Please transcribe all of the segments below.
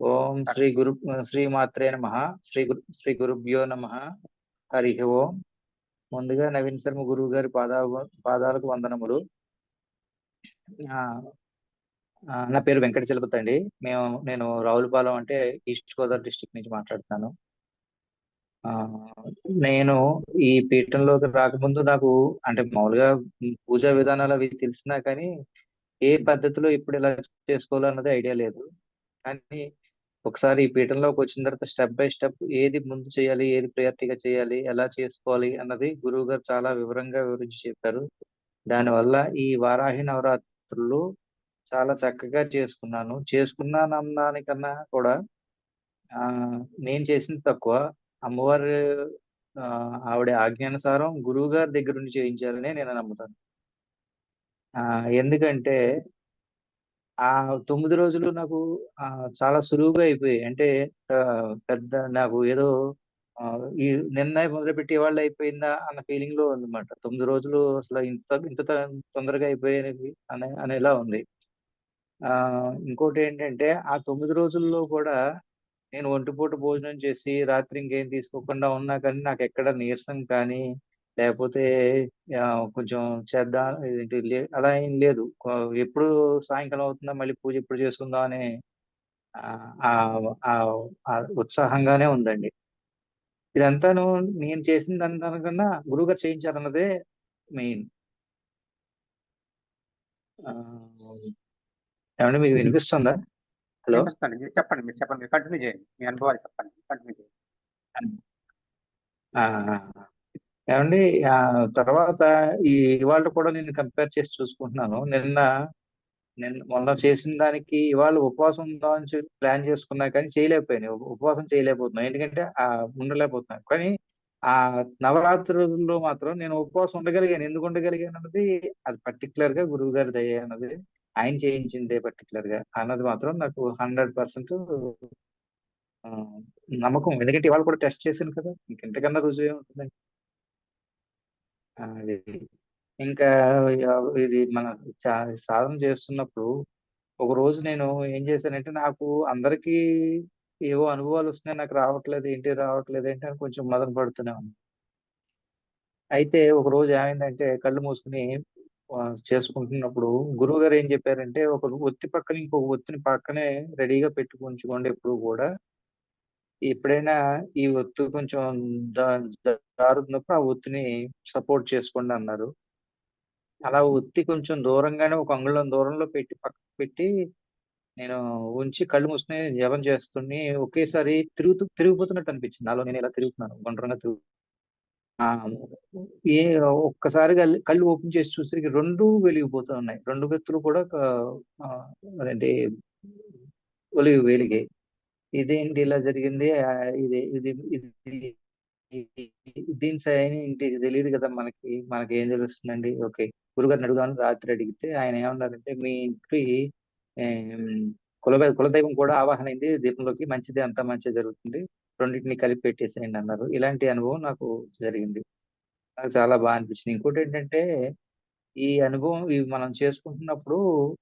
ఓం శ్రీ గురు శ్రీ మాత్రే నమ. శ్రీ గురు శ్రీ గురుభ్యో నమ. హరి ఓం. ముందుగా నవీన్ శర్మ గురువు గారి పాదా పాదాలకు వందనములు. నా పేరు వెంకట చలపతి అండి. మేము నేను రావులపాలెం అంటే ఈస్ట్ గోదావరి డిస్ట్రిక్ట్ నుంచి మాట్లాడుతున్నాను. ఆ, నేను ఈ పీఠంలోకి రాకముందు నాకు అంటే మామూలుగా పూజా విధానాలు అవి తెలిసినా కానీ ఏ పద్ధతిలో ఇప్పుడు ఇలా చేసుకోవాలో అన్నది ఐడియా లేదు. కానీ ఒకసారి ఈ పీఠంలోకి వచ్చిన తర్వాత స్టెప్ బై స్టెప్ ఏది ముందు చేయాలి ఏది ప్రయారిటీగా చేయాలి ఎలా చేసుకోవాలి అన్నది గురువు గారు చాలా వివరంగా వివరించి చెప్పారు. దానివల్ల ఈ వారాహి నవరాత్రులు చాలా చక్కగా చేసుకున్నాను. చేసుకున్నాను అన్నదానికన్నా కూడా ఆ నేను చేసింది తక్కువ. అమ్మవారు ఆ, ఆవిడ ఆజ్ఞానుసారం గురువు గారి దగ్గర నుండి చేయించాలని నేను నమ్ముతాను. ఆ ఎందుకంటే ఆ తొమ్మిది రోజులు నాకు ఆ, చాలా సులువుగా అయిపోయాయి. అంటే ఆ, పెద్ద నాకు ఏదో ఆ, ఈ నిన్న మొదలుపెట్టి వాళ్ళు అయిపోయిందా అన్న ఫీలింగ్లో ఉందన్నమాట. తొమ్మిది రోజులు అసలు ఇంత ఇంత త- తొందరగా అయిపోయాయి అనే అనేలా ఉంది. ఆ ఇంకోటి ఏంటంటే ఆ తొమ్మిది రోజుల్లో కూడా నేను ఒంటిపూట భోజనం చేసి రాత్రి ఇంకేం తీసుకోకుండా ఉన్నా కానీ నాకు ఎక్కడ నీరసం కానీ లేకపోతే కొంచెం చేద్దాం ఏంటి లే- అలా ఏం లేదు. కొ- ఎప్పుడు సాయంకాలం అవుతుందా మళ్ళీ పూజ ఎప్పుడు చేసుకుందాం అనే ఆ, ఆ ఆ ఉత్సాహంగానే ఉందండి. ఇదంతాను నేను చేసిన దానికన్నా గురువుగారు చేయించారన్నదే మెయిన్. ఏమంటే మీకు వినిపిస్తుందా? హలో? మీరు చెప్పండి మీరు చెప్పండి. మీరు కంటిన్యూ చేయండి. మీ అనుభవాలు చెప్పండి. కంటిన్యూ చేయండి. ఏమండి తర్వాత ఈ ఇవాళ కూడా నేను కంపేర్ చేసి చూసుకుంటున్నాను. నిన్న నిన్న మొన్న చేసిన దానికి ఇవాళ ఉపవాసం ఉందామని చెప్పి ప్లాన్ చేసుకున్నా కానీ చేయలేకపోయాను. ఉప్- ఉపవాసం చేయలేకపోతున్నాను ఎందుకంటే ఆ ఉండలేకపోతున్నాను. కానీ ఆ నవరాత్రుల్లో మాత్రం నేను ఉపవాసం ఉండగలిగాను. ఎందుకు ఉండగలిగాను అన్నది అది పర్టికులర్గా గురువు గారి దయ అన్నది ఆయన చేయించిందే పర్టికులర్గా అన్నది మాత్రం నాకు హండ్రెడ్ పర్సెంట్ నమ్మకం. ఎందుకంటే ఇవాళ కూడా టెస్ట్ చేశాను కదా ఇంకెంతకన్నా రుజువు ఏముంటుందండి ఆ, అది. ఇంకా ఇది మన చా- సాధన చేస్తున్నప్పుడు ఒక రోజు నేను ఏం చేశానంటే నాకు అందరికీ ఏవో అనుభవాలు వస్తున్నాయి నాకు రావట్లేదు ఏంటి రావట్లేదు ఏంటి అని కొంచెం మదన పడుతూనే అయితే ఒక రోజు ఏమైందంటే కళ్ళు మూసుకుని చేసుకుంటున్నప్పుడు గురువు గారు ఏం చెప్పారంటే ఒక ఒత్తి పక్కన ఇంకొక ఒత్తిని పక్కనే రెడీగా పెట్టుకు ఉంచుకోండి ఎప్పుడు కూడా. ఎప్పుడైనా ఈ ఒత్తు కొంచెం దారుతున్నప్పుడు ఆ ఒత్తిని సపోర్ట్ చేసుకోండి అన్నారు. అలా ఒత్తి కొంచెం దూరంగానే ఒక అంగుళం దూరంలో పెట్టి పక్కకు పెట్టి నేను ఉంచి కళ్ళు మూసుకుని జపం చేస్తుని ఒకేసారి తిరుగుతూ తిరిగిపోతున్నట్టు అనిపించింది. నాలో నేను ఇలా తిరుగుతున్నాను గుండ్రంగా తిరుగు ఏ ఒక్కసారి కళ్ళు ఓపెన్ చేసి చూసరికి రెండు వెలిగిపోతూ ఉన్నాయి. రెండు వ్యక్తులు కూడా ఆ, అదేంటి వెలిగి. వెలిగాయి ఇదేంటి ఇలా జరిగింది? ఇది ఇది ఇది దీని సైన్ ఏంటి? తెలియదు కదా మనకి మనకి ఏం తెలుస్తుందండి? ఓకే. గురుగారిని అడుగుదామని రాత్రి అడిగితే ఆయన ఏమన్నారంటే మీ ఇంటికి కుల కులదైవం కూడా ఆవాహన అయింది దీపంలోకి మంచిది అంతా మంచిది జరుగుతుంది. రెండింటిని కలిపి పెట్టేసేయండి అన్నారు. ఇలాంటి అనుభవం నాకు జరిగింది. నాకు చాలా బాగా అనిపించింది. ఇంకోటి ఏంటంటే ఈ అనుభవం ఇవి మనం చేసుకుంటున్నప్పుడు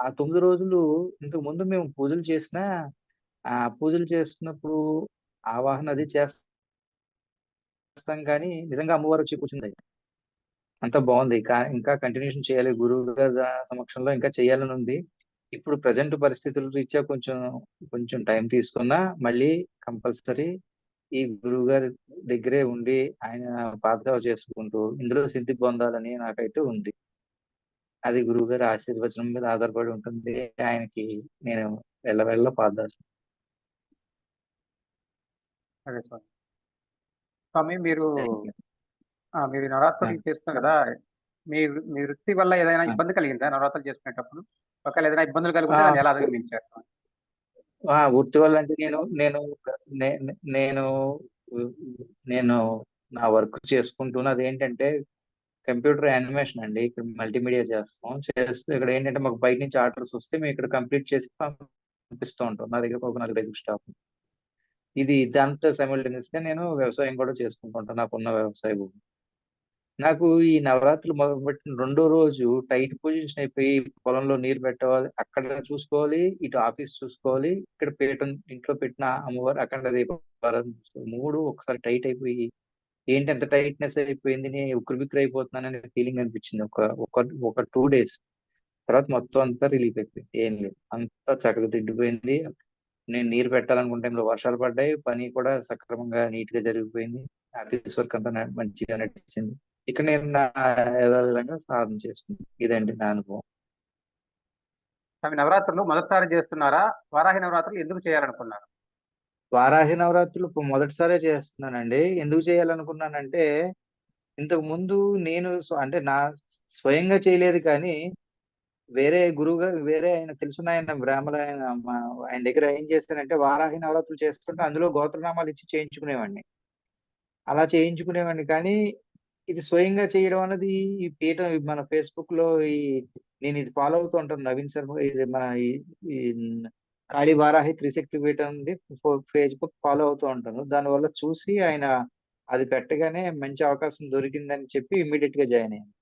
ఆ తొమ్మిది రోజులు ఇంతకు ముందు మేము పూజలు చేసినా ఆ పూజలు చేస్తున్నప్పుడు ఆవాహన అది చేస్తాం కానీ నిజంగా అమ్మవారు వచ్చి కూర్చుంది. అంత బాగుంది. కా- ఇంకా కంటిన్యూషన్ చేయాలి. గురువు గారి సమక్షంలో ఇంకా చేయాలని ఉంది. ఇప్పుడు ప్రజెంట్ పరిస్థితుల రీత్యా కొంచెం కొంచెం టైం తీసుకున్నా మళ్ళీ కంపల్సరీ ఈ గురువు గారి దగ్గరే ఉండి ఆయన పాదసేవ చేసుకుంటూ ఇందులో సిద్ధి పొందాలని నాకైతే ఉంది. అది గురువు గారి ఆశీర్వచనం మీద ఆధారపడి ఉంటుంది. ఆయనకి నేను వెళ్ళవెళ్ళ పాదాలు అదే స్వామి స్వామి మీరు ఆ, మీరు నవరాత్రులు చేస్తున్నారు కదా మీ మీ వృత్తి వల్ల ఏదైనా. ఇబ్బంది కలిగిందా నవరాత్రులు చేసుకునేటప్పుడు? ఒకవేళ ఏదైనా ఇబ్బందులు కలిగితే. దాన్ని ఎలా అధిగమించారు? వృత్తి వల్ల అంటే నేను నేను నేను నేను నా వర్క్ చేసుకుంటున్నది ఏంటంటే కంప్యూటర్ యానిమేషన్ అండి. ఇక్కడ మల్టీమీడియా చేస్తాం. చేస్తూ ఇక్కడ ఏంటంటే మాకు బయట నుంచి ఆర్డర్స్ వస్తే మేము ఇక్కడ కంప్లీట్ చేసి పంపిస్తూ ఉంటాం. నా దగ్గర ఒక నాలుగు దగ్గర స్టాఫ్ ఇది దాంతో గా నేను వ్యవసాయం కూడా చేసుకుంటుంటాను నాకున్న వ్యవసాయ భూమి. నాకు ఈ నవరాత్రులు మొదలుపెట్టిన రెండో రోజు టైట్ పొజిషన్ అయిపోయి పొలంలో నీరు పెట్టవాలి అక్కడ చూసుకోవాలి ఇటు ఆఫీస్ చూసుకోవాలి ఇక్కడ పీఠం ఇంట్లో పెట్టిన అమ్మవారు అక్కడ దీపారాధన చూసుకోవాలి. మూడు ఒకసారి టైట్ అయిపోయి ఏంటి ఎంత టైట్నెస్ అయిపోయింది నేను ఉక్కిరి అయిపోతున్నాను అయిపోతున్నాననే ఫీలింగ్ అనిపించింది. ఒక ఒక ఒక టూ డేస్ తర్వాత మొత్తం అంతా రిలీఫ్ అయిపోయింది. ఏం లేదు అంతా చక్కగా తిండిపోయింది నేను నీరు పెట్టాలనుకున్న టైంలో వర్షాలు పడ్డాయి పని కూడా సక్రమంగా నీట్గా జరిగిపోయింది. ఆఫీస్ వర్క్ అంతా మంచిగా నడిచింది. ఇక్కడ నేను నా యథావిధంగా సాధన చేస్తుంది ఇదండి నా అనుభవం. స్వామి నవరాత్రులు మొదటిసారి చేస్తున్నారా? వారాహి నవరాత్రులు ఎందుకు చేయాలనుకున్నారు? వారాహి నవరాత్రులు ఇప్పుడు మొదటిసారే చేస్తున్నానండి. ఎందుకు చేయాలనుకున్నానంటే ఇంతకు ముందు నేను అంటే నా స్వయంగా చేయలేదు కానీ వేరే గురువు గారు వేరే ఆయన తెలిసిన ఆయన బ్రాహ్మణ ఆయన ఆయన దగ్గర ఏం చేస్తానంటే వారాహి నవరాత్రులు చేస్తుంటే అందులో గోత్రనామాలు ఇచ్చి చేయించుకునేవాడిని. అలా చేయించుకునేవాడిని కానీ ఇది స్వయంగా చేయడం అన్నది ఈ పీఠం ఈ మన ఫేస్బుక్లో ఈ నేను ఇది ఫాలో అవుతూ ఉంటాను నవీన్ శర్మ ఇది మన ఈ- కాళీ వారాహి త్రిశక్తి పీఠం ఫేస్బుక్ ఫాలో అవుతూ ఉంటాను. దానివల్ల చూసి ఆయన అది పెట్టగానే మంచి అవకాశం దొరికిందని చెప్పి ఇమ్మీడియట్గా జాయిన్ అయ్యాను.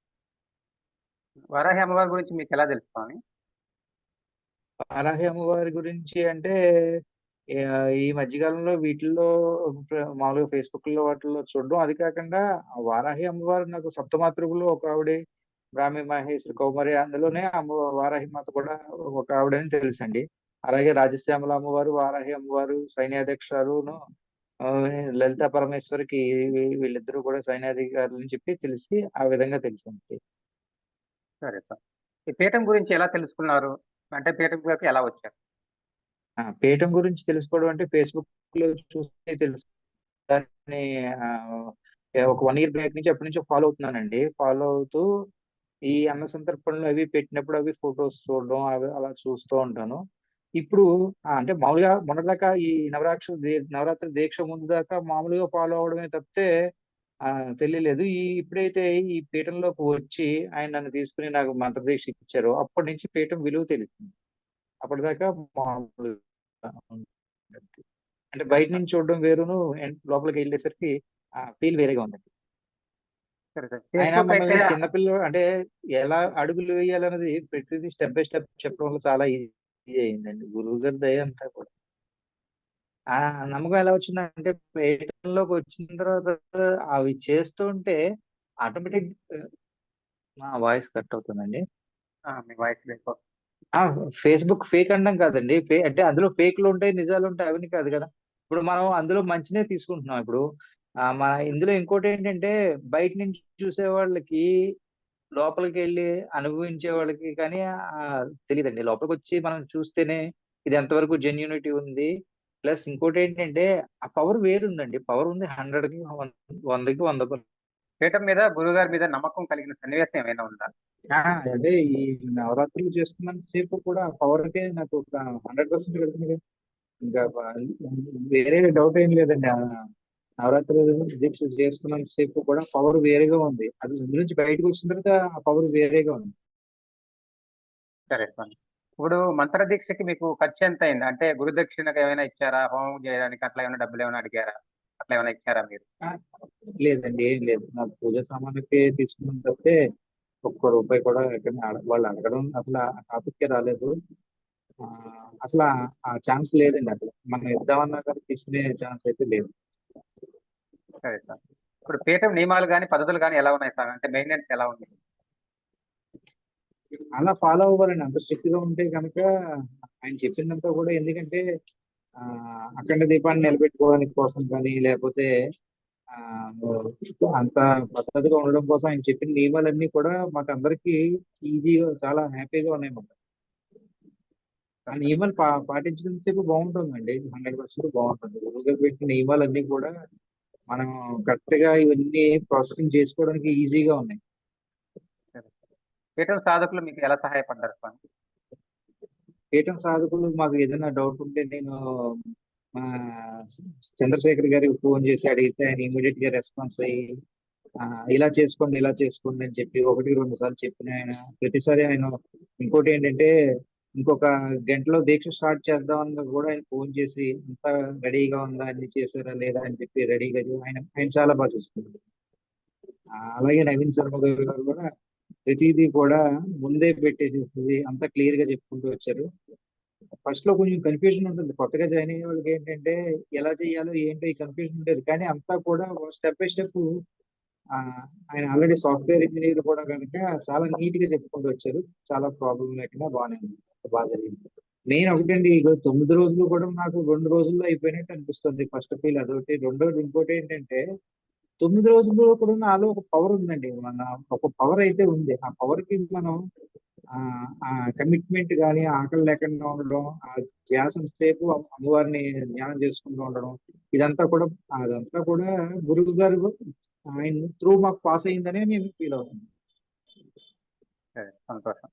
వారాహి అమ్మవారి గురించి మీకు ఎలా తెలుసు స్వామి? వారాహి అమ్మవారి గురించి అంటే ఆ, ఈ మధ్యకాలంలో వీటిల్లో ప్ర- మామూలుగా ఫేస్బుక్లో వాటిల్లో చూడడం. అది కాకుండా ఆ వారాహి అమ్మవారు నాకు సప్తమాతృకులు ఒక ఆవిడ బ్రాహ్మి మహేశ్వరి కౌమరి అందులోనే అమ్మ వారాహి మాత కూడా ఒక ఆవిడని తెలుసండి. అలాగే రాజశ్యామల అమ్మవారు వారాహి అమ్మవారు సైన్యాధ్యక్షురాలును లలిత పరమేశ్వరికి వీ- వీళ్ళిద్దరూ కూడా సైన్యాధికారులు అని చెప్పి తెలిసి ఆ విధంగా తెలిసింది. సరే సార్. ఈ పీఠం గురించి ఎలా తెలుసుకున్నారు? అంటే పీఠంలోకి ఎలా వచ్చారు? ఆ, పీఠం గురించి తెలుసుకోవడం అంటే ఫేస్బుక్లో చూస్తే తెలుసు. దాన్ని ఒక వన్ ఇయర్ బ్యాక్ నుంచి అప్పటి నుంచి ఫాలో అవుతున్నానండి. ఫాలో అవుతూ ఈ అన్న సందర్భంలో అవి పెట్టినప్పుడు అవి ఫొటోస్ చూడడం అవి అలా చూస్తూ ఉంటాను. ఇప్పుడు అంటే మామూలుగా మొన్నటిదాకా ఈ నవరాక్ష నవరాత్రి దీక్ష ముందు దాకా మామూలుగా ఫాలో అవడమే తప్పితే తెలియలేదు. ఈ ఇప్పుడైతే ఈ పీఠంలోకి వచ్చి ఆయన నన్ను తీసుకుని నాకు మంత్రదీక్ష ఇచ్చారో. అప్పటి నుంచి పీఠం విలువ తెలుస్తుంది అప్పటిదాకా మామూలుగా. అంటే బయట నుంచి చూడడం వేరును లోపలికి వెళ్ళేసరికి ఆ ఫీల్ వేరేగా ఉందండి. సరే సార్ ఆయన ఫేస్బుక్ మనల్ని అయితే చిన్నపిల్ల అంటే ఎలా అడుగులు వేయాలన్నది ప్రతిదీ స్టెప్ బై స్టెప్ చెప్పడం వల్ల చాలా ఈజీ అయిందండి. గురువు గారి దయ అంతా కూడా. ఆ నమ్మకం ఎలా వచ్చిందంటే పేటలోకి వచ్చిన తర్వాత అవి చేస్తుంటే ఆటోమేటిక్ మా వాయిస్ కట్ అవుతుందండి. మీ వాయిస్ ఆ ఫేస్బుక్ ఫేక్ అనడం కాదండి. అంటే అందులో ఫేక్లు ఉంటాయి నిజాలు ఉంటాయి అవన్నీ కాదు కదా. ఇప్పుడు మనం అందులో మంచినే తీసుకుంటున్నాం ఇప్పుడు. ఆ, మన ఇందులో ఇంకోటి ఏంటంటే బయట నుంచి చూసే వాళ్ళకి లోపలికి వెళ్ళి అనుభవించే వాళ్ళకి కానీ తెలియదండి లోపలికి వచ్చి మనం చూస్తేనే ఇది ఎంతవరకు జెన్యూనిటీ ఉంది. ప్లస్ ఇంకోటి ఏంటంటే ఆ పవర్ వేరుందండి. పవర్ ఉంది హండ్రెడ్కి వన్- వందకి. వంద పీఠం మీద గురుగారి మీద నమ్మకం కలిగిన సన్నివేశం ఏమైనా ఉందా? అంటే ఈ నవరాత్రులు చేస్తున్నంత సేపు కూడా పవర్కే నాకు ఒక హండ్రెడ్ పర్సెంట్ కడుతుంది కదా. ఇంకా వేరే డౌట్ ఏం లేదండి. ఆ నవరాత్రులు దీక్ష చేస్తున్నంత సేపు కూడా పవర్ వేరేగా ఉంది. అది ఇందు నుంచి బయటకు వచ్చిన తర్వాత ఆ పవర్ వేరేగా ఉంది. సరే స్వామి ఇప్పుడు మంత్ర దీక్షకి మీకు ఖర్చు ఎంత అయింది అంటే గురు దక్షిణకు ఏమైనా ఇచ్చారా? హోమం చేయడానికి అట్లా ఏమైనా డబ్బులు ఏమైనా అడిగారా? అట్లా ఏమైనా ఇచ్చారా మీరు? లేదండి ఏం లేదు. నాకు పూజ సామాన్లకి తీసుకున్న తప్పితే ఒక్క రూపాయి కూడా ఎక్కడ వాళ్ళు అడగడం అసలు ఆ టాపిక్కే రాలేదు. ఆ, అసలు ఆ- ఆ ఛాన్స్ లేదండి అసలు. మనం ఇద్దామన్నా కానీ తీసుకునే ఛాన్స్ అయితే లేదు. సరే సార్. ఇప్పుడు పీఠం నియమాలు కానీ పద్ధతులు కానీ ఎలా ఉన్నాయి సార్? అంటే మెయింటెనెన్స్ ఎలా ఉంది? అలా ఫాలో అవ్వాలండి అంత స్ట్రిక్ట్గా ఉంటే కనుక ఆయన చెప్పినంత కూడా ఎందుకంటే అఖండ దీపాన్ని నిలబెట్టుకోవడానికి కోసం కానీ లేకపోతే అంత పద్ధతిగా ఉండడం కోసం ఆయన చెప్పిన నియమాలన్నీ కూడా మాకు అందరికీ ఈజీగా చాలా హ్యాపీగా ఉన్నాయి మాకు. ఆ నియమాలు పా పాటించినంతసేపు బాగుంటుందండి. హండ్రెడ్ పర్సెంట్ బాగుంటుంది. గురువుగారు పెట్టిన నియమాలన్నీ కూడా మనం కరెక్ట్గా ఇవన్నీ ప్రాసెసింగ్ చేసుకోవడానికి ఈజీగా ఉన్నాయి. పీఠం సాధకులు మీకు ఎలా సహాయపడ్డారు స్వామి? పీఠం సాధకులు మాకు ఏదైనా డౌట్ ఉంటే నేను మా చంద్రశేఖర్ గారికి ఫోన్ చేసి అడిగితే ఆయన ఇమీడియట్గా రెస్పాన్స్ అయ్యి ఇలా చేసుకోండి ఇలా చేసుకోండి అని చెప్పి ఒకటి రెండు సార్లు చెప్పిన ఆయన. ప్రతిసారి ఆయన ఇంకోటి ఏంటంటే ఇంకొక గంటలో దీక్ష స్టార్ట్ చేద్దామని కూడా ఆయన ఫోన్ చేసి అంతా రెడీగా ఉందా? అన్ని చేశారా? లేదా? అని చెప్పి రెడీగా ఆయన ఆయన చాలా బాగా చూసుకుంటారు అలాగే నవీన్ శర్మ గారు కూడా ప్రతిదీ కూడా ముందే పెట్టేసి అంతా క్లియర్గా చెప్పుకుంటూ వచ్చారు. ఫస్ట్లో కొంచెం కన్ఫ్యూజన్ ఉంటుంది. కొత్తగా జాయిన్ అయ్యే వాళ్ళకి ఏంటంటే ఎలా చేయాలో ఏంటో ఈ కన్ఫ్యూజన్ ఉండేది. కానీ అంతా కూడా స్టెప్ బై స్టెప్ ఆయన ఆల్రెడీ సాఫ్ట్వేర్ ఇంజనీర్ కూడా కనుక చాలా నీట్గా చెప్పుకుంటూ వచ్చారు. చాలా ప్రాబ్లం లేకుండా బాగానే ఉంది. బాగా జరిగింది. మెయిన్ ఒకటండి ఇక తొమ్మిది రోజులు కూడా నాకు రెండు రోజుల్లో అయిపోయినట్టు అనిపిస్తుంది. ఫస్ట్ ఫీల్ అదొకటి. రెండోది ఇంకోటి ఏంటంటే తొమ్మిది రోజుల్లో కూడా నాలో ఒక పవర్ ఉందండి. మన ఒక పవర్ అయితే ఉంది. ఆ పవర్కి మనం ఆ కమిట్మెంట్ కానీ ఆకలి లేకుండా ఉండడం ఆ ధ్యాసం సేపు అమ్మవారిని ధ్యానం చేసుకుంటూ ఉండడం ఇదంతా కూడా అదంతా కూడా గురువు గారు ఆయన త్రూ మాకు పాస్ అయిందనే నేను ఫీల్ అవుతాను సంతోషం.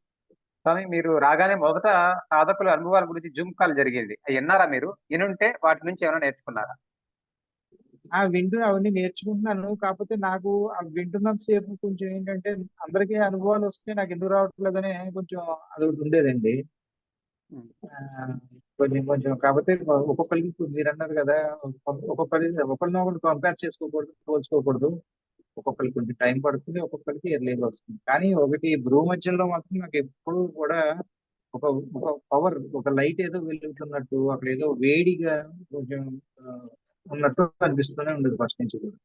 స్వామి మీరు రాగానే మొదట సాధకుల అనుభవాల గురించి జూమ్ కాల్ జరిగింది. అవి విన్నారా మీరు? వినుంటే వాటి నుంచి ఏమైనా నేర్చుకున్నారా? ఆ వింటూ అవన్నీ నేర్చుకుంటున్నాను. కాకపోతే నాకు ఆ వింటున్నంత సేపు కొంచెం ఏంటంటే అందరికీ అనుభవాలు వస్తే నాకు ఎందుకు రావట్లేదనే కొంచెం అదొకటి ఉండేదండి. ఆ, కొంచెం కొంచెం కాకపోతే ఒక్కొక్కరికి ఇప్పుడు మీరు అన్నారు కదా ఒక్కొక్కరి ఒకరిని ఒకరు కంపేర్ చేసుకోకూడదు పోల్చుకోకూడదు. ఒక్కొక్కరికి కొంచెం టైం పడుతుంది ఒక్కొక్కరికి ఎర్లీగా వస్తుంది. కానీ ఒకటి బ్రూ మధ్యలో మాత్రం నాకు ఎప్పుడు కూడా ఒక ఒక పవర్ ఒక లైట్ ఏదో వెలుగుతున్నట్టు అక్కడ ఏదో వేడిగా కొంచెం ఉన్నట్టు అనిపిస్తూనే ఉండేది ఫస్ట్ నుంచి కూడా.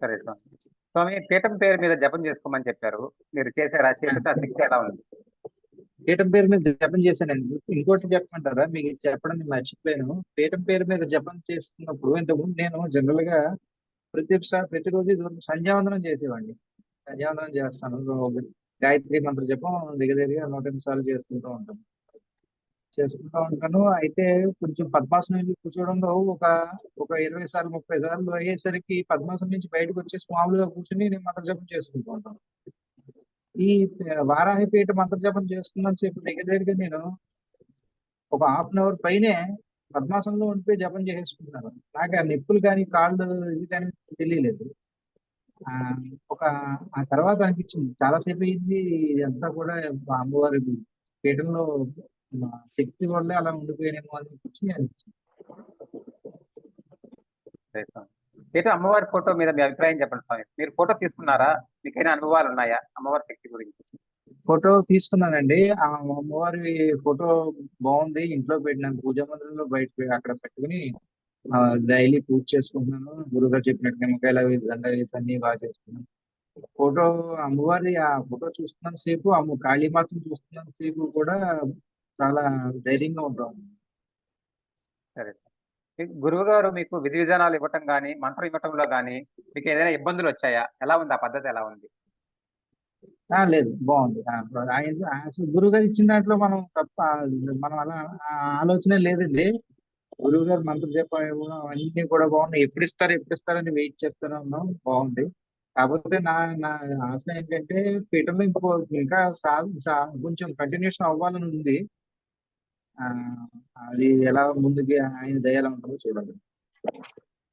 సరే స్వామి స్వామి పీఠం పేరు మీద జపం చేసుకోమని చెప్పారు. మీరు చేశారా చేస్తే ఆ శక్తి ఎలా ఉంది? పీఠం పేరు మీద జపం చేశానండి. ఇంకోటి చెప్పమంటారా? మీకు చెప్పడం నేను మర్చిపోయాను. పీఠం పేరు మీద జపం చేస్తున్నప్పుడు ఇంతకుముందు నేను జనరల్గా ప్రతిసారి ప్రతిరోజు సంధ్యావందనం చేసేవాడిని. సంధ్యావందనం చేస్తాను. గాయత్రి మంత్ర జపం దగ్గర దగ్గర నూట ఎనిమిది సార్లు చేసుకుంటూ ఉంటాను చేసుకుంటూ ఉంటాను. అయితే కొంచెం పద్మాసనం నుంచి కూర్చోవడంలో ఒక ఒక ఇరవై సార్లు ముప్పై సార్లు అయ్యేసరికి పద్మాసనం నుంచి బయటకు వచ్చేసి మామూలుగా కూర్చుని నేను మంత్రజపం చేసుకుంటూ ఉంటాను. ఈ వారాహిపీఠ మంత్రజపం జపం చేస్తున్నంత సేపు దగ్గర దగ్గర నేను ఒక హాఫ్ అన్ అవర్ పైనే పద్మాసనంలో ఉండిపోయి జపం చేసేసుకుంటున్నాను. నాకు ఆ నొప్పులు కానీ కాళ్ళు ఇది కానీ తెలియలేదు. ఆ, ఒక ఆ తర్వాత అనిపించింది. చాలాసేపు అయింది. అంతా కూడా అమ్మవారి పీఠంలో శక్తి వల్లే అలా ఉండిపోయానేమో అనిపించి అనిపించింది. సరే స్వామి పీఠం అమ్మవారి ఫోటో మీద మీ అభిప్రాయం చెప్పండి స్వామి. మీరు ఫోటో తీసుకున్నారా? మీకైనా అనుభవాలు ఉన్నాయా అమ్మవారి శక్తి గురించి? ఫోటో తీసుకున్నానండి. ఆ అమ్మవారి ఫోటో బాగుంది. ఇంట్లో పెట్టినాను. పూజా మందిరంలో బయట అక్కడ పెట్టుకుని డైలీ పూజ చేసుకుంటున్నాను. గురుగారు చెప్పినట్టు నిమ్మకాయలు అవి దండ వేసి అన్ని బాగా చేసుకున్నాను. ఫోటో అమ్మవారి ఆ ఫోటో చూస్తున్నంత సేపు అమ్మ కాళీమాతను చూస్తున్నంత సేపు కూడా చాలా ధైర్యంగా ఉంటాం. సరే. గురువు గారు మీకు విధి విధానాలు ఇవ్వటం కానీ మంత్రం ఇవ్వటంలో కానీ మీకు ఏదైనా ఇబ్బందులు వచ్చాయా? ఎలా ఉంది? ఆ పద్ధతి ఎలా ఉంది? ఆ, లేదు. బాగుంది. గురువు గారు ఇచ్చిన దాంట్లో మనం తప్ప మనం అలా ఆలోచన లేదండి. గురువు గారు మంత్రం చెప్పడం అన్ని కూడా బాగున్నాయి. ఎప్పుడు ఇస్తారు ఎప్పుడు ఇస్తారని వెయిట్ చేస్తూనే ఉన్నాం. బాగుంది. కాకపోతే నా నా ఆశ ఏంటంటే పీఠంలో ఇంకో ఇంకా కొంచెం కంటిన్యూషన్ అవ్వాలని ఉంది. అది ఎలా ముందుకి ఆయన దయ ఎలా ఉంటుందో చూడాలి.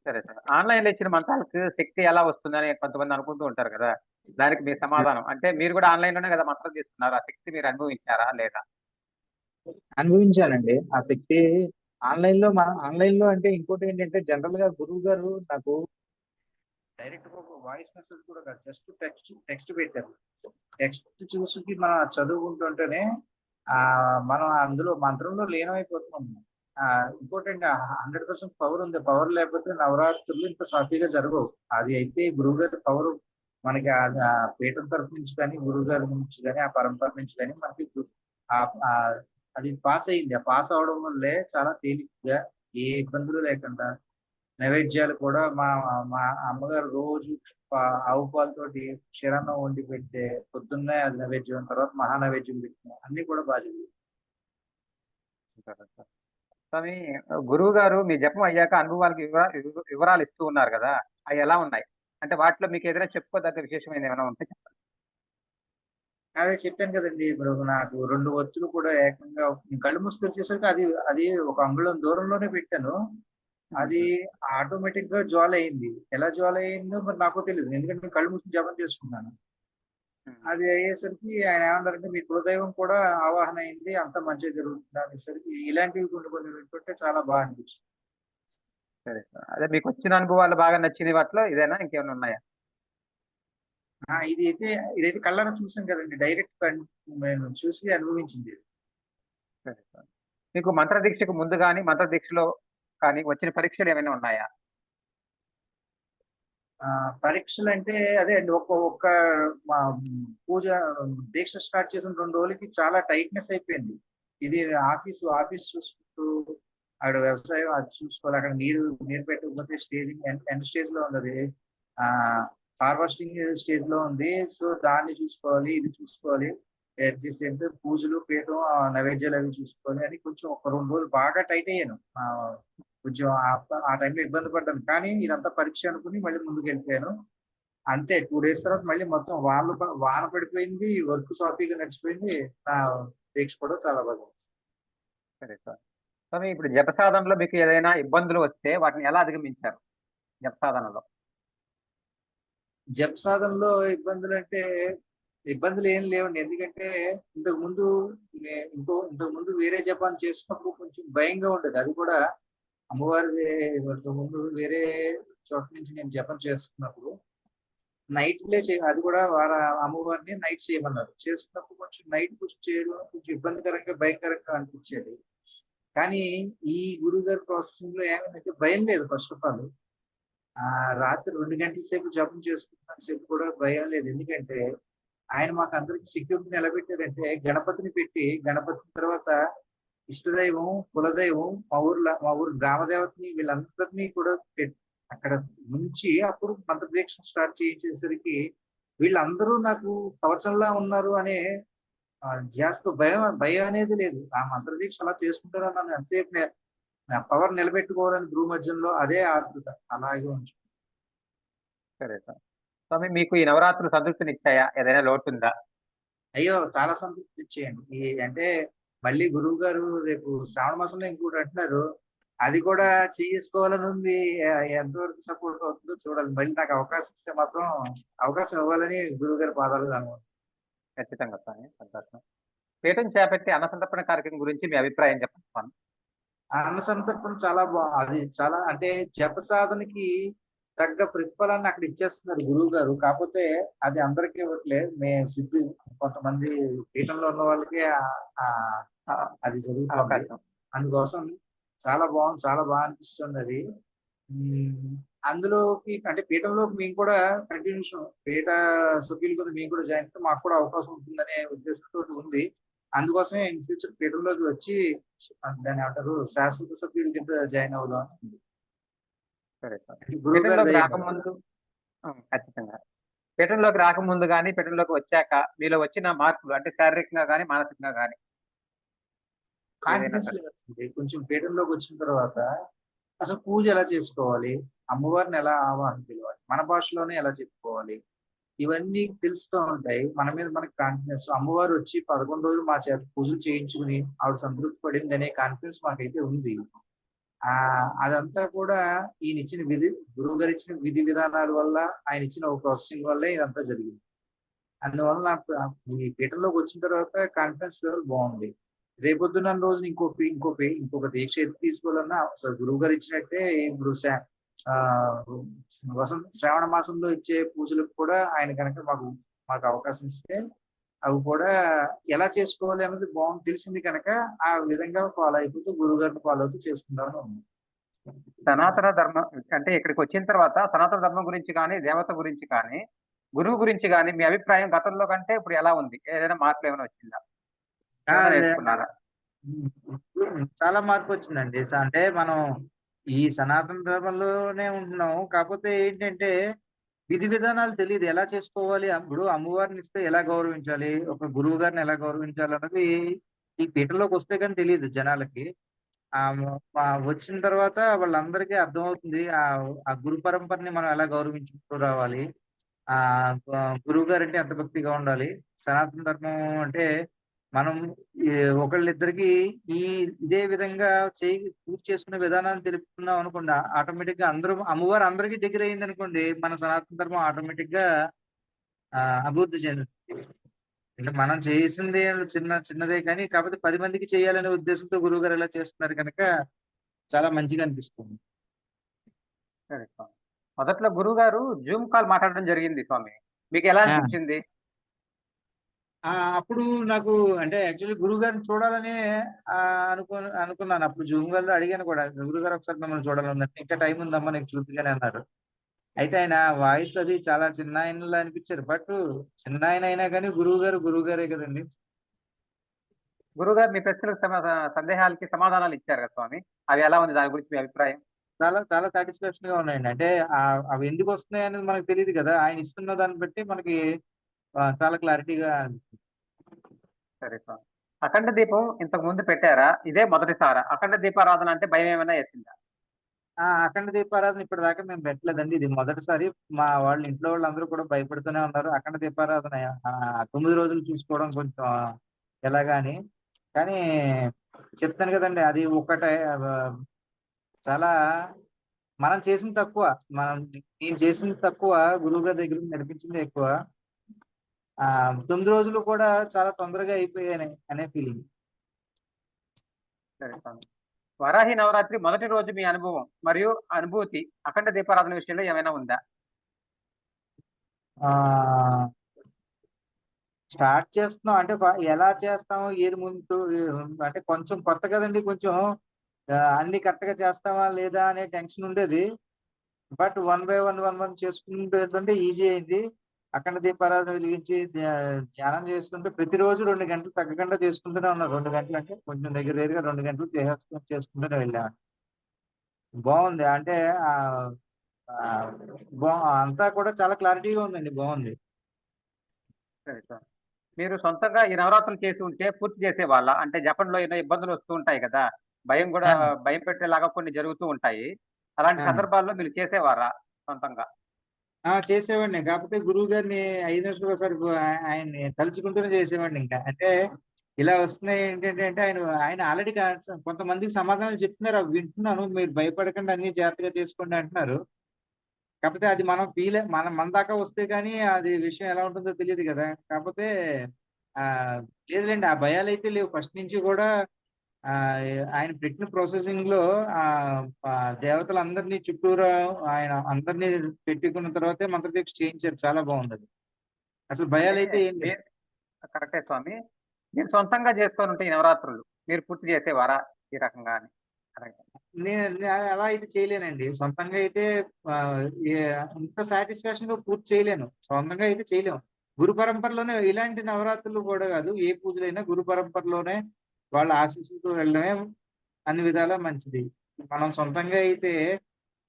సరే సార్. ఆన్లైన్లో ఇచ్చిన మంత్రాలకు శక్తి ఎలా వస్తుందని కొంతమంది అనుకుంటూ ఉంటారు కదా. దానికి మీ సమాధానం. అంటే మీరు కూడా ఆన్లైన్లోనే కదా మంత్రం తీసుకున్నారు ఆ శక్తి మీరు అనుభవించారా లేదా? అనుభవించానండి ఆ శక్తి ఆన్లైన్లో మన ఆన్లైన్లో అంటే ఇంకోటి ఏంటంటే జనరల్గా గురువు గారు నాకు డైరెక్ట్ వాయిస్ మెసేజ్ కూడా కాదు. జస్ట్ టెక్స్ట్ టెక్స్ట్ పెట్టారు. టెక్స్ట్ చూసి మనం చదువుకుంటుంటేనే ఆ మనం అందులో మంత్రంలో లీనమైపోతున్నాం. ఆ ఇంకోటి హండ్రెడ్ పర్సెంట్ పవర్ ఉంది. పవర్ లేకపోతే నవరాత్రులు ఇంత సాఫీగా జరగవు. అది అయితే గురువు గారి పవర్ మనకి ఆ- పీఠం తరపు నుంచి కానీ గురువు గారి నుంచి కానీ ఆ పరంపర నుంచి కానీ మనకి అది పాస్ అయింది. ఆ పాస్ అవడం వల్లే చాలా తేలికగా ఏ ఇబ్బందులు లేకుండా నైవేద్యాలు కూడా మా మా అమ్మగారు రోజు ఆవు పాలతోటి క్షీరాన్నం వండి పెట్టే పొద్దున్నే నైవేద్యం తర్వాత మహా నైవేద్యం పెట్టిన. అన్ని కూడా బాగా. స్వామి గురువు గారు మీ జపం అయ్యాక అనుభవాలకు వివరా- వివ- వివరాలు ఇస్తూ ఉన్నారు కదా అవి ఎలా ఉన్నాయి? అంటే వాటిలో మీకు ఏదైనా చెప్పుకోదగ్గ విశేషమైన ఏమైనా ఉంటే చెప్పండి. అదే చెప్పాను కదండి ఇప్పుడు నాకు రెండు ఒత్తులు కూడా ఏకంగా కళ్ళు మూసుకొని వచ్చేసరికి అది అది ఒక అంగుళం దూరంలోనే పెట్టాను. అది ఆటోమేటిక్గా జ్వాల అయింది ఎలా జ్వాల అయిందో మరి నాకు తెలియదు ఎందుకంటే నేను కళ్ళు మూసుకుని జపం చేసుకున్నాను. అది అయ్యేసరికి ఆయన ఏమన్నారంటే మీ కులదైవం కూడా ఆవాహన అయింది. అంత మంచిగా జరుగుతుంది అనేసరికి ఇలాంటివి కొన్ని కొన్ని వింటుంటే చాలా బాగా అనిపించింది సరే. సార్ అదే మీకు వచ్చిన అనుభవాలు బాగా నచ్చిన వాటిలో ఇదేనా? ఇంకేమైనా ఉన్నాయా? ఆ, ఇది అయితే ఇదైతే కళ్ళని చూసాం కదండి. డైరెక్ట్ నేను చూసి అనుభవించింది సార్. మీకు మంత్ర దీక్షకు ముందు కానీ మంత్ర దీక్షలో కానీ వచ్చిన పరీక్షలు ఏమైనా ఉన్నాయా? పరీక్షలు అంటే అదే అండి ఒక్క ఒక్క మా పూజ దీక్ష స్టార్ట్ చేసిన రెండు రోజులకి చాలా టైట్నెస్ అయిపోయింది. ఇది ఆఫీస్ ఆఫీస్ చూసుకుంటూ అక్కడ వ్యవసాయం అది చూసుకోవాలి అక్కడ నీరు నీరు పెట్టకపోతే స్టేజింగ్ ఎండ్ స్టేజ్లో ఉంది ఆ హార్వెస్టింగ్ స్టేజ్లో ఉంది సో దాన్ని చూసుకోవాలి ఇది చూసుకోవాలి అట్ ది సేమ్ టైం పూజలు పీఠం నైవేద్యాలు అవి చూసుకోవాలి అని కొంచెం ఒక రెండు రోజులు బాగా టైట్ అయ్యాను. కొంచెం ఆ- టైంలో ఇబ్బంది పడ్డాను. కానీ ఇదంతా పరీక్ష అనుకుని మళ్ళీ ముందుకు వెళ్ళిపోయాను అంతే టూ డేస్ తర్వాత మళ్ళీ మొత్తం వాన వాన పడిపోయింది వర్క్ సాఫీగా నడిచిపోయింది. నా దీక్ష కూడా చాలా బాగా సరే సార్. స్వామి ఇప్పుడు జప సాధనలో మీకు ఏదైనా ఇబ్బందులు వస్తే వాటిని ఎలా అధిగమించారు? జప సాధనలో. జప్ సాధనలో ఇబ్బందులు అంటే ఇబ్బందులు ఏం లేవండి. ఎందుకంటే ఇంతకు ముందు ఇంకో ఇంతకు ముందు వేరే జపాన్ చేసినప్పుడు కొంచెం భయంగా ఉండేది. అది కూడా అమ్మవారి ముందు వేరే చోట నుంచి నేను జపం చేస్తున్నప్పుడు నైట్ లే చే అది కూడా వారు అమ్మవారిని నైట్ చేయమన్నారు. చేస్తున్నప్పుడు కొంచెం నైట్ పుష్ చేయడం కొంచెం ఇబ్బందికరంగా భయంకరంగా అనిపించేది. కానీ ఈ గురువు గారి ప్రాసెసింగ్లో ఏమైందంటే భయం లేదు ఫస్ట్ ఆఫ్ ఆల్ ఆ రాత్రి రెండు గంటల సేపు జపం చేసుకుంటున్న సేపు కూడా భయం లేదు. ఎందుకంటే ఆయన మాకు అందరికి సెక్యూరిటీ నిలబెట్టారంటే గణపతిని పెట్టి గణపతి తర్వాత ఇష్టదైవం కులదైవం మా ఊర్ల మా ఊరు గ్రామదేవతని వీళ్ళందరినీ కూడా అక్కడ ఉంచి అప్పుడు మంత్రదీక్ష స్టార్ట్ చేయించేసరికి వీళ్ళందరూ నాకు కవచంలా ఉన్నారు అనే ధ్యాసతో భయం భయం అనేది లేదు. ఆ మంత్రదీక్ష అలా చేసుకుంటారో నన్ను ఎంతసేపు పవర్ నిలబెట్టుకోవాలని గురువు మధ్యంలో అదే ఆతృత అలాగే ఉంచు సరే సార్. స్వామి మీకు ఈ నవరాత్రులు సంతృప్తినిచ్చాయా? ఏదైనా లోటు ఉందా అయ్యో చాలా సంతృప్తి ఇచ్చేయండి ఈ అంటే మళ్ళీ గురువు గారు రేపు శ్రావణ మాసంలో ఇంకోటి అంటున్నారు. అది కూడా చేసుకోవాలని ఉంది. ఎంతవరకు సపోర్ట్ అవుతుందో చూడాలి. మళ్ళీ నాకు అవకాశం ఇస్తే మాత్రం అవకాశం ఇవ్వాలని గురువు గారి పాదాలు అనుకుంటున్నాను ఖచ్చితంగా స్వామి సంతోషం. పీఠం చేపట్టి అన్నసంతర్పణ కార్యక్రమం గురించి మీ అభిప్రాయం చెప్పండి స్వామి ఆ అన్న సంతర్పణ చాలా బా అది చాలా అంటే జప సాధనకి తగ్గ ప్రతిఫలాన్ని అక్కడ ఇచ్చేస్తున్నారు గురువు గారు. కాకపోతే అది అందరికీ ఇవ్వట్లే మే సిద్ధి కొంతమంది పీఠంలో ఉన్న వాళ్ళకి అది జరుగుతుంది. అవకాశం. అందుకోసం చాలా బాగుంది చాలా బాగా అనిపిస్తుంది అది. అందులోకి అంటే పీఠంలోకి మేము కూడా కంటిన్యూషన్ పీఠ సభ్యులు కదా మేము కూడా జాయిన్ అయితే మాకు కూడా అవకాశం ఉంటుందనే ఉద్దేశంతో ఉంది. అందుకోసమే ఇన్ ఫ్యూచర్ పీఠంలోకి వచ్చి దాన్ని ఏమంటారు శాశ్వత సభ్యుడి కింద జాయిన్ అవుదాం. రాకముందు ఖచ్చితంగా. పీఠంలోకి రాకముందు కానీ పీఠంలోకి వచ్చాక మీలో వచ్చిన మార్పులు అంటే శారీరకంగా కానీ మానసికంగా కానీ కాన్ఫిడెన్స్ వస్తుంది కొంచెం పీఠంలోకి వచ్చిన తర్వాత అసలు పూజ ఎలా చేసుకోవాలి? అమ్మవారిని ఎలా ఆవాహన పిలవాలి? మన భాషలోనే ఎలా చెప్పుకోవాలి? ఇవన్నీ తెలుస్తూ ఉంటాయి. మన మీద మనకి కాన్ఫిడెన్స్ అమ్మవారు వచ్చి పదకొండు రోజులు మా చేత పూజలు చేయించుకుని ఆవిడ సంతృప్తి పడింది అనే కాన్ఫిడెన్స్ మాకైతే ఉంది. ఆ అదంతా కూడా ఈయన ఇచ్చిన విధి గురువు గారు ఇచ్చిన విధి విధానాల వల్ల ఆయన ఇచ్చిన ఒక ప్రాసెసింగ్ వల్లే ఇదంతా జరిగింది. అందువల్ల నాకు ఈ పీఠంలోకి వచ్చిన తర్వాత కాన్ఫిడెన్స్ లెవెల్ బాగుంది. రేపొద్దున రోజున ఇంకో ఇంకో ఇంకొక దీక్ష ఎత్తి తీసుకోవాలన్నా అసలు గురువు గారు ఇచ్చినట్టే ఇప్పుడు ఆ వసంత శ్రావణ మాసంలో ఇచ్చే పూజలకు కూడా ఆయన కనుక మాకు మాకు అవకాశం ఇస్తే అవి కూడా ఎలా చేసుకోవాలి అన్నది బాగుంది తెలిసింది కనుక ఆ విధంగా ఫాలో అయిపోతూ గురువు గారిని ఫాలో అవుతూ చేసుకుందామని ఉంది. సనాతన ధర్మం అంటే ఇక్కడికి వచ్చిన తర్వాత సనాతన ధర్మం గురించి కానీ దేవత గురించి కానీ గురువు గురించి కానీ మీ అభిప్రాయం గతంలో కంటే ఇప్పుడు ఎలా ఉంది? ఏదైనా మార్పులు ఏమైనా వచ్చిందా ఏమైనా అదే. నేర్చుకున్నారా ఉమ్, చాలా మార్పు వచ్చిందండి అంటే మనం ఈ సనాతన ధర్మంలోనే ఉంటున్నాం కాకపోతే ఏంటంటే విధి విధానాలు తెలియదు ఎలా చేసుకోవాలి? ఇప్పుడు అమ్మవారిని ఇస్తే ఎలా గౌరవించాలి? ఒక గురువు గారిని ఎలా గౌరవించాలి అన్నది ఈ పీఠంలోకి వస్తే కానీ తెలియదు జనాలకి. వచ్చిన తర్వాత వాళ్ళందరికీ అర్థమవుతుంది. ఆ ఆ గురు పరంపరని మనం ఎలా గౌరవించుకుంటూ రావాలి? ఆ గురువు గారు అంటే ఎంత భక్తిగా ఉండాలి? సనాతన ధర్మం అంటే మనం ఒకళ్ళిద్దరికి ఈ ఇదే విధంగా చేయి పూర్తి చేసుకునే విధానాన్ని తెలుపుతున్నాం అనుకోండి ఆటోమేటిక్గా అందరూ అమ్మవారు అందరికీ దగ్గర అయింది అనుకోండి మన సనాతన ధర్మం ఆటోమేటిక్గా అభివృద్ధి చెందుతుంది. అంటే మనం చేసింది చిన్న చిన్నదే కానీ కాకపోతే పది మందికి చేయాలనే ఉద్దేశంతో గురువు గారు ఇలా చేస్తున్నారు కనుక చాలా మంచిగా అనిపిస్తుంది. మొదట్లో గురువు గారు జూమ్ కాల్ మాట్లాడడం జరిగింది స్వామి. మీకు ఎలా. అనిపించింది? అప్పుడు నాకు అంటే యాక్చువల్లీ గురువు గారిని చూడాలని అనుకో అనుకున్నాను. అప్పుడు జూమ్ గారు అడిగాను కూడా గురువు గారు ఒకసారి మిమ్మల్ని చూడాలన్నట్టు ఇంకా టైం ఉందమ్మా నీకు చూద్దుగానే అన్నారు. అయితే ఆయన వాయిస్ అది చాలా చిన్న ఆయనలా అనిపించారు. బట్ చిన్న ఆయన అయినా కానీ గురువు గారు గురువు గారే కదండి. గురువు గారు మీ ప్రశ్నలకు సందేహాలకి సమాధానాలు ఇచ్చారు కదా స్వామి? అవి ఎలా ఉంది? దాని గురించి మీ అభిప్రాయం? చాలా చాలా సాటిస్ఫాక్షన్గా ఉన్నాయండి. అంటే అవి ఎందుకు వస్తున్నాయి అనేది మనకు తెలియదు కదా. ఆయన ఇస్తున్న దాన్ని బట్టి మనకి చాలా క్లారిటీగా సరే స్వామి అఖండ దీపం ఇంతకు ముందు పెట్టారా? ఇదే మొదటిసారా? అఖండ దీపారాధన అంటే భయం ఏమైనా వేసిందా? ఆ అఖండ దీపారాధన ఇప్పటిదాకా మేము పెట్టలేదండి. ఇది మొదటిసారి మా వాళ్ళ ఇంట్లో వాళ్ళందరూ కూడా భయపడుతూనే ఉన్నారు. అఖండ దీపారాధన తొమ్మిది రోజులు చూసుకోవడం కొంచెం ఎలాగా అని కానీ చెప్తాను కదండి అది ఒకటే చాలా మనం చేసింది తక్కువ. మనం నేను చేసింది తక్కువ గురువు గారి దగ్గర నడిపించింది ఎక్కువ. తొమ్మిది రోజులు కూడా చాలా తొందరగా అయిపోయాయి అనే ఫీలింగ్ వరాహి నవరాత్రి మొదటి రోజు మీ అనుభవం మరియు అనుభూతి అఖండ దీపారాధన విషయంలో ఏమైనా ఉందా? ఆ స్టార్ట్ చేస్తున్నాం. అంటే ఎలా చేస్తాము ఏది ముందు అంటే కొంచెం కొత్త కదండి కొంచెం. అన్ని కరెక్ట్గా చేస్తామా లేదా అనే టెన్షన్ ఉండేది. But one by one one one చేసుకుంటూ ఈజీ అయింది. అఖండ దీపారాధన వెలిగించి ధ్యా- ధ్యానం చేసుకుంటే ప్రతిరోజు రెండు గంటలు తగ్గకుండా చేసుకుంటూనే ఉన్నాం రెండు గంటలు అంటే కొంచెం దగ్గర దగ్గరగా రెండు గంటలు చేసేస్తూ చేసుకుంటూనే వెళ్ళాం బాగుంది. అంటే అంతా కూడా చాలా క్లారిటీగా ఉందండి. బాగుంది. సరే స్వామి మీరు సొంతంగా ఈ నవరాత్రులు చేసి ఉంటే పూర్తి చేసే వాళ్ళ అంటే జపంలో ఎన్నో ఇబ్బందులు వస్తూ ఉంటాయి కదా? భయం కూడా. భయం పెట్టేలాగా కొన్ని జరుగుతూ ఉంటాయి. అలాంటి. సందర్భాల్లో మీరు చేసేవారా సొంతంగా? చేసేవాడిని. కాకపోతే గురువు గారిని ఐదు నిమిషాలు ఒకసారి ఆయన్ని తలుచుకుంటూనే చేసేవాడిని ఇంకా. అంటే ఇలా వస్తున్నాయి ఏంటంటే అంటే ఆయన ఆయన ఆల్రెడీ కొంతమందికి సమాధానాలు చెప్తున్నారు. అవి వింటున్నాను. మీరు భయపడకుండా. అన్ని జాగ్రత్తగా చేసుకోండి అంటున్నారు. కాకపోతే అది మనం ఫీల్ మన మన దాకా వస్తే కానీ అది విషయం ఎలా ఉంటుందో తెలియదు కదా. కాకపోతే ఆ లేదులేండి. ఆ భయాలు అయితే లేవు. ఫస్ట్ నుంచి కూడా ఆయన పెట్టిన ప్రాసెసింగ్లో ఆ దేవతలందరినీ చుట్టూరా ఆయన అందరినీ పెట్టుకున్న తర్వాతే మంత్రదీక్ష చేయించారు. చాలా బాగుంది అది అసలు భయాలు అయితే ఏం మీరు- కరెక్టే స్వామి. మీరు సొంతంగా చేసుకొని ఉంటే ఈ నవరాత్రులు మీరు పూర్తి చేసేవారా ఈ రకంగా. నేను నేను అలా అయితే చేయలేనండి. సొంతంగా అయితే ఇంత సాటిస్ఫాక్షన్గా పూర్తి చేయలేను. సొంతంగా అయితే చేయలేము. గురు పరంపరలోనే ఇలాంటి నవరాత్రులు కూడా కాదు. ఏ పూజలైనా గురు పరంపరలోనే వాళ్ళ ఆశీస్సులతో వెళ్ళడమే అన్ని విధాలా మంచిది. మనం సొంతంగా అయితే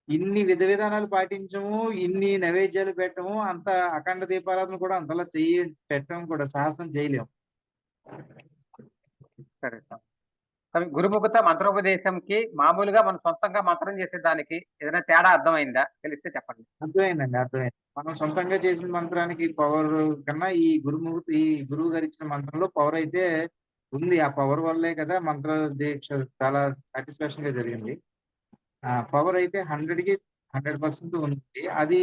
ఇన్ని విధ విధానాలు పాటించము ఇన్ని నైవేద్యాలు పెట్టము అంత అఖండ దీపారాధన కూడా అంతలా చెయ్యి పెట్టడం కూడా సాహసం చేయలేము సరే స్వామి గురుముఖత మంత్రోపదేశంకి మామూలుగా మనం సొంతంగా మంత్రం చేసే దానికి ఏదైనా తేడా అర్థమైందా? తెలిస్తే చెప్పండి. అర్థమైందండి అర్థమైంది. మనం సొంతంగా చేసిన మంత్రానికి పవర్ కన్నా ఈ గురుమూర్తి ఈ గురువు గారు ఇచ్చిన మంత్రంలో పవర్ అయితే ఉంది. ఆ పవర్ వల్లే కదా మంత్ర దీక్ష చాలా సాటిస్ఫాక్షన్గా జరిగింది. ఆ పవర్ అయితే హండ్రెడ్కి హండ్రెడ్ పర్సెంట్ ఉంది. అది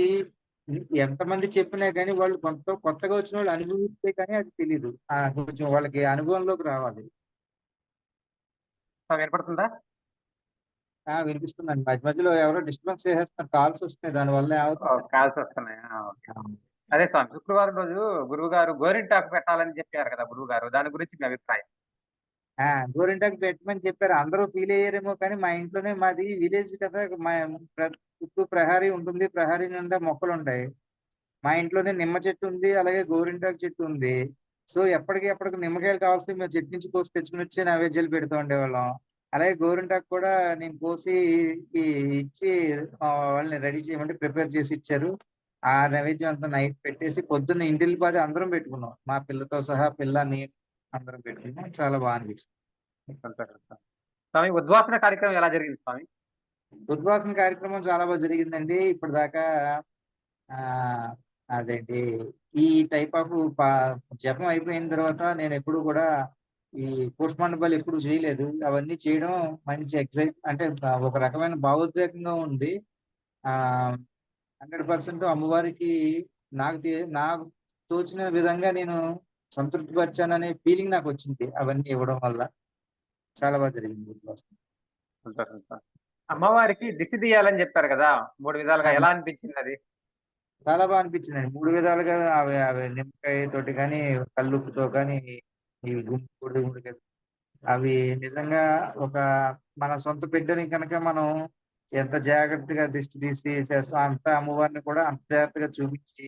ఎంతమంది చెప్పినా కానీ వాళ్ళు కొంత కొత్తగా వచ్చిన వాళ్ళు అనుభవిస్తే కానీ అది తెలియదు ఆ కొంచెం వాళ్ళకి అనుభవంలోకి రావాలి. వినపడుతుందా? ఆ వినిపిస్తుందండి. మధ్య మధ్యలో ఎవరో డిస్టర్బెన్స్ చేసేస్తున్నారు. కాల్స్ వస్తున్నాయి. దానివల్ల ఓ, కాల్స్ వస్తున్నాయి. అదే స్వామి శుక్రవారం రోజు గురువు గారు గోరింటాకు పెట్టాలని చెప్పారు కదా గురువు గారు దాని గురించి మీ అభిప్రాయం? గోరింటాకు పెట్టమని చెప్పారు. అందరూ ఫీల్ అయ్యారేమో కానీ మా ఇంట్లోనే మాది విలేజ్ కదా మా చుట్టూ ప్రహారీ ఉంటుంది. ప్రహారీ నిండా మొక్కలు ఉంటాయి. మా ఇంట్లోనే నిమ్మ చెట్టు ఉంది అలాగే గోరింటాకు చెట్టు ఉంది. సో ఎప్పటికి ఎప్పటికి నిమ్మకాయలు కావాల్సి మేము చెట్టు నుంచి కోసి తెచ్చుకుని వచ్చి నైవేద్యాలు పెడుతూ ఉండేవాళ్ళం. అలాగే గోరింటాకు కూడా నేను కోసి ఇచ్చి వాళ్ళని రెడీ చేయమంటే ప్రిపేర్ చేసి ఇచ్చారు. ఆ నైవేద్యం అంతా నైట్ పెట్టేసి పొద్దున్న ఇంటిల్లి బాధ అందరం పెట్టుకున్నాం. మా పిల్లతో సహా పిల్ల నేను అందరం పెట్టుకున్నాం చాలా బాగా అనిపించింది స్వామి. ఉద్వాసన కార్యక్రమం ఎలా జరిగింది స్వామి? ఉద్వాసన కార్యక్రమం చాలా బాగా జరిగిందండి. ఇప్పుడు ఆ అదేంటి ఈ టైప్ ఆఫ్ జపం అయిపోయిన తర్వాత నేను ఎప్పుడు కూడా ఈ కూష్మండపాలు ఎప్పుడు చేయలేదు. అవన్నీ చేయడం మంచి ఎక్సైట్ అంటే ఒక రకమైన భావోద్వేగంగా ఉంది. ఆ హండ్రెడ్ పర్సెంట్ అమ్మవారికి నాకు నాకు తోచిన విధంగా నేను సంతృప్తి పరిచాననే ఫీలింగ్ నాకు వచ్చింది అవన్నీ ఇవ్వడం వల్ల చాలా బాగా జరిగింది అమ్మవారికి దిష్టి తీయాలని చెప్పారు కదా. మూడు విధాలుగా ఎలా అనిపించింది అది? చాలా బాగా అనిపించింది మూడు విధాలుగా అవి అవి నిమ్మకాయ తోటి కానీ కల్లుప్పుతో కానీ ఈ గుంపుడు గుమ్మడికాయ అవి నిజంగా ఒక మన సొంత బిడ్డని కనుక మనం ఎంత జాగ్రత్తగా దిష్టి తీసి చేస్తాం అంత అమ్మవారిని కూడా అంత జాగ్రత్తగా చూపించి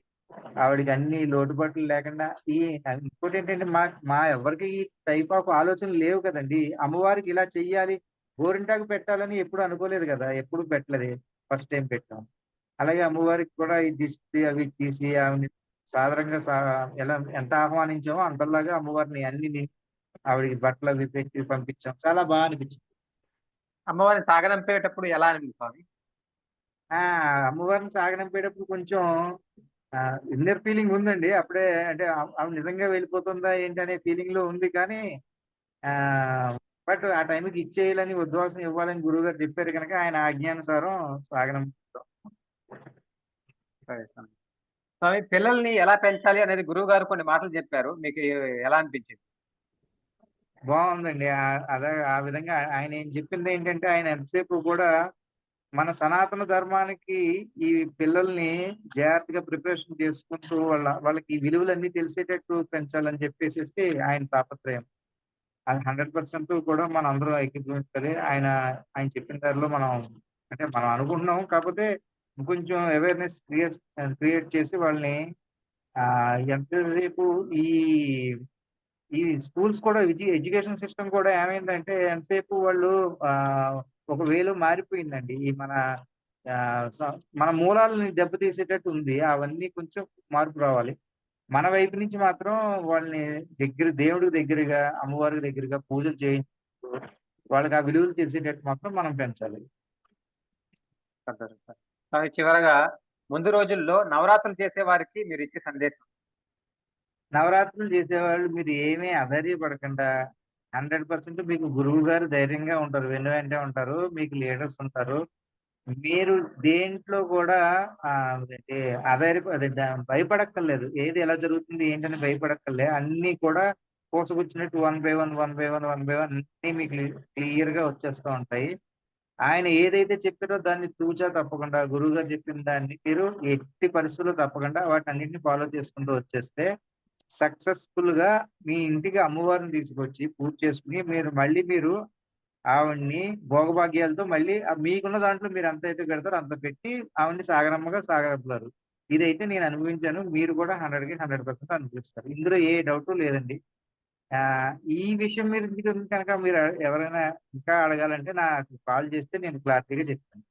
ఆవిడకి అన్ని లోటుపాట్లు లేకుండా ఈ ఇంకోటి ఏంటంటే మా మా ఎవరికి ఈ టైప్ ఆఫ్ ఆలోచనలు లేవు కదండి. అమ్మవారికి ఇలా చెయ్యాలి గోరింటాకు పెట్టాలని ఎప్పుడు అనుకోలేదు కదా. ఎప్పుడు పెట్టలేదు. ఫస్ట్ టైం పెట్టాం. అలాగే అమ్మవారికి కూడా ఈ దిష్టి అవి తీసి ఆవిడని సాధారణంగా ఎలా ఎంత ఆహ్వానించామో అంతలాగా అమ్మవారిని అన్ని ఆవిడకి బట్టలు అవి పెట్టి పంపించాం. చాలా బాగా అనిపించింది. అమ్మవారిని సాగనంపేటప్పుడు ఎలా ఆ అమ్మవారిని సాగనంపేటప్పుడు కొంచెం ఇన్నర్ ఫీలింగ్ ఉందండి. అప్పుడే అంటే ఆ- ఆవిడ నిజంగా వెళ్ళిపోతుందా ఏంటి అనే ఫీలింగ్లో ఉంది కానీ ఆ బట్ ఆ టైంకి ఇచ్చేయాలని ఉద్వాసం ఇవ్వాలని గురువు గారు చెప్పారు కనుక ఆయన ఆజ్ఞానుసారం సాగనం సరే స్వామి పిల్లల్ని ఎలా పెంచాలి అనేది గురువు గారు కొన్ని మాటలు చెప్పారు. మీకు ఎలా అనిపించింది? బాగుందండి. అదే ఆ విధంగా ఆయన ఏం చెప్పింది ఏంటంటే ఆయన ఎంతసేపు కూడా మన సనాతన ధర్మానికి ఈ పిల్లల్ని జాగ్రత్తగా ప్రిపరేషన్ చేసుకుంటూ వాళ్ళ వాళ్ళకి ఈ విలువలన్నీ తెలిసేటట్టు పెంచాలని చెప్పేసి ఆయన తాపత్రయం. అది హండ్రెడ్ పర్సెంట్ కూడా మన అందరూ ఐక్యపించాలి ఆయన ఆయన చెప్పిన దారిలో మనం అంటే మనం అనుకుంటున్నాం. కాకపోతే ఇంకొంచెం అవేర్నెస్ క్రియేట్ క్రియేట్ చేసి వాళ్ళని ఆ ఎంతసేపు ఈ ఈ స్కూల్స్ కూడా ఎడ్యుకేషన్ సిస్టమ్ కూడా ఏమైందంటే ఎంతసేపు వాళ్ళు ఆ ఒక వేలో మారిపోయిందండి. ఈ మన మన మూలాలని దెబ్బతీసేటట్టు ఉంది. అవన్నీ కొంచెం మార్పు రావాలి. మన వైపు నుంచి మాత్రం వాళ్ళని దగ్గర దేవుడికి దగ్గరగా అమ్మవారికి దగ్గరగా పూజలు చేయించు వాళ్ళకి ఆ విలువలు తెలిసేటట్టు మాత్రం మనం పెంచాలి. చివరగా ముందు రోజుల్లో నవరాత్రులు చేసే వారికి మీరు ఇచ్చే సందేశం? నవరాత్రులు చేసేవాళ్ళు మీరు ఏమీ అధైర్యపడకుండా హండ్రెడ్ పర్సెంట్ మీకు గురువు గారు ధైర్యంగా ఉంటారు వెన్ను వెంటే ఉంటారు మీకు లీడర్స్ ఉంటారు. మీరు దేంట్లో కూడా ఆ, అధైర్య అదే భయపడక్కర్లేదు. ఏది ఎలా జరుగుతుంది ఏంటని భయపడక్కర్లే. అన్ని కూడా కోసుకొచ్చినట్టు one by one one by one one by one అన్ని మీకు క్లియర్గా వచ్చేస్తూ ఉంటాయి. ఆయన ఏదైతే చెప్పారో దాన్ని తూచా తప్పకుండా గురువు గారు చెప్పిన దాన్ని మీరు ఎట్టి పరిస్థితుల్లో తప్పకుండా వాటి అన్నింటిని ఫాలో చేసుకుంటూ వచ్చేస్తే సక్సెస్ఫుల్గా మీ ఇంటికి అమ్మవారిని తీసుకొచ్చి పూజ చేసుకుని మీరు మళ్ళీ మీరు ఆవిడ్ని భోగభాగ్యాలతో మళ్ళీ మీకున్న దాంట్లో మీరు ఎంత అయితే పెడతారో అంత పెట్టి ఆవిడ్ని సాగరమ్మగా సాగరంపుతారు. ఇదైతే నేను అనుభవించాను. మీరు కూడా హండ్రెడ్కి హండ్రెడ్ పర్సెంట్ అనుభవిస్తారు. ఇందులో ఏ డౌట్ లేదండి. ఈ విషయం మీరు కనుక మీరు ఎవరైనా ఇంకా అడగాలంటే నాకు కాల్ చేస్తే నేను క్లారిటీగా చెప్తాను.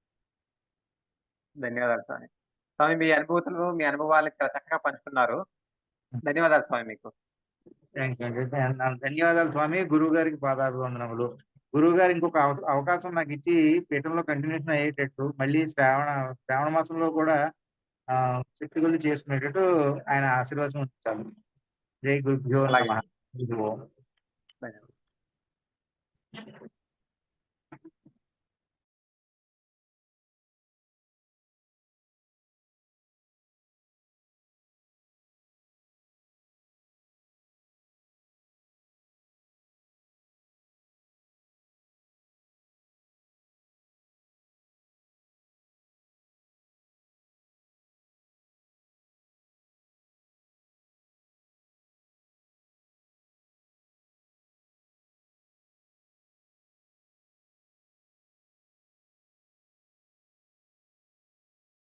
ధన్యవాదాలు స్వామి. స్వామి మీ అనుభూతులు మీ అనుభవాలు చాలా చక్కగా పంచుకున్నారు. ధన్యవాదాలు స్వామి మీకు. ధన్యవాదాలు స్వామి. గురువు గారికి పాదాభివందనములు. గురువు గారు ఇంకొక అవ- అవకాశం నాకు ఇచ్చి పీఠంలో కంటిన్యూషన్ అయ్యేటట్టు మళ్ళీ శ్రావణ శ్రావణ మాసంలో కూడా ఆ శక్తి కొద్ది చేసుకునేటట్టు ఆయన ఆశీర్వాదం ఉంచాలి. జై గురుభ్యో. ధన్యవాదాలు.